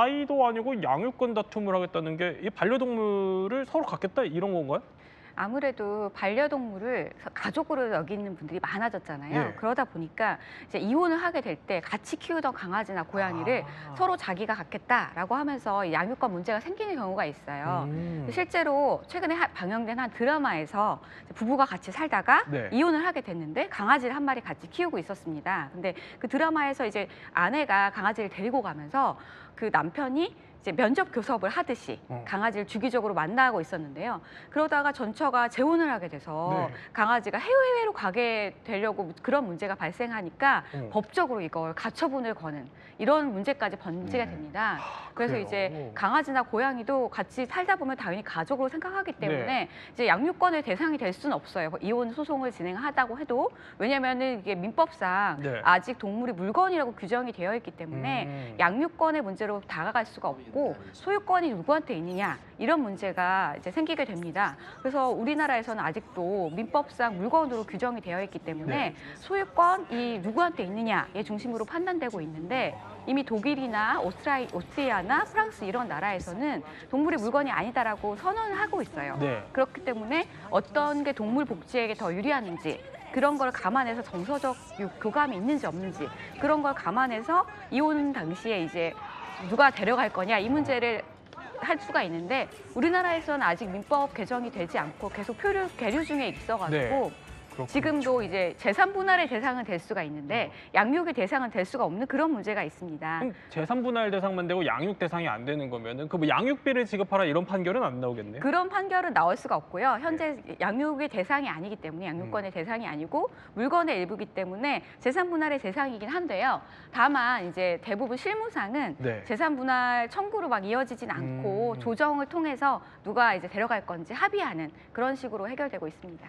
아이도 아니고 양육권 다툼을 하겠다는 게 이 반려동물을 서로 갖겠다 이런 건가요? 아무래도 반려동물을 가족으로 여기는 분들이 많아졌잖아요. 예. 그러다 보니까 이제 이혼을 하게 될 때 같이 키우던 강아지나 고양이를 아. 서로 자기가 갖겠다라고 하면서 이 양육권 문제가 생기는 경우가 있어요. 음. 실제로 최근에 하- 방영된 한 드라마에서 부부가 같이 살다가 네. 이혼을 하게 됐는데 강아지를 한 마리 같이 키우고 있었습니다. 근데 그 드라마에서 이제 아내가 강아지를 데리고 가면서 그 남편이 이제 면접 교섭을 하듯이 어. 강아지를 주기적으로 만나고 있었는데요. 그러다가 전처가 재혼을 하게 돼서 네. 강아지가 해외로 가게 되려고 그런 문제가 발생하니까 어. 법적으로 이걸 가처분을 거는 이런 문제까지 번지게 네. 됩니다. 그래서 그래요? 이제 강아지나 고양이도 같이 살다 보면 당연히 가족으로 생각하기 때문에 네. 이제 양육권의 대상이 될 수는 없어요. 이혼 소송을 진행하다고 해도 왜냐하면은 이게 민법상 네. 아직 동물이 물건이라고 규정이 되어 있기 때문에 음. 양육권의 문제로 다가갈 수가 없고 소유권이 누구한테 있느냐 이런 문제가 이제 생기게 됩니다. 그래서 우리나라에서는 아직도 민법상 물건으로 규정이 되어 있기 때문에 네. 소유권이 누구한테 있느냐의 중심으로 판단되고 있는데 이미 독일이나 오스트라이, 오스트리아나 프랑스 이런 나라에서는 동물이 물건이 아니다라고 선언을 하고 있어요. 네. 그렇기 때문에 어떤 게 동물 복지에게 더 유리하는지 그런 걸 감안해서 정서적 유- 교감이 있는지 없는지 그런 걸 감안해서 이혼 당시에 이제 누가 데려갈 거냐 이 문제를 할 수가 있는데 우리나라에서는 아직 민법 개정이 되지 않고 계속 표류 계류 중에 있어가지고 네. 그렇군요. 지금도 이제 재산 분할의 대상은 될 수가 있는데 양육의 대상은 될 수가 없는 그런 문제가 있습니다. 그럼 재산 분할 대상만 되고 양육 대상이 안 되는 거면은 그 뭐 양육비를 지급하라 이런 판결은 안 나오겠네요. 그런 판결은 나올 수가 없고요. 현재 양육의 대상이 아니기 때문에 양육권의 대상이 아니고 물건의 일부기 때문에 재산 분할의 대상이긴 한데요. 다만 이제 대부분 실무상은 네. 재산 분할 청구로 막 이어지진 않고 음. 조정을 통해서 누가 이제 데려갈 건지 합의하는 그런 식으로 해결되고 있습니다.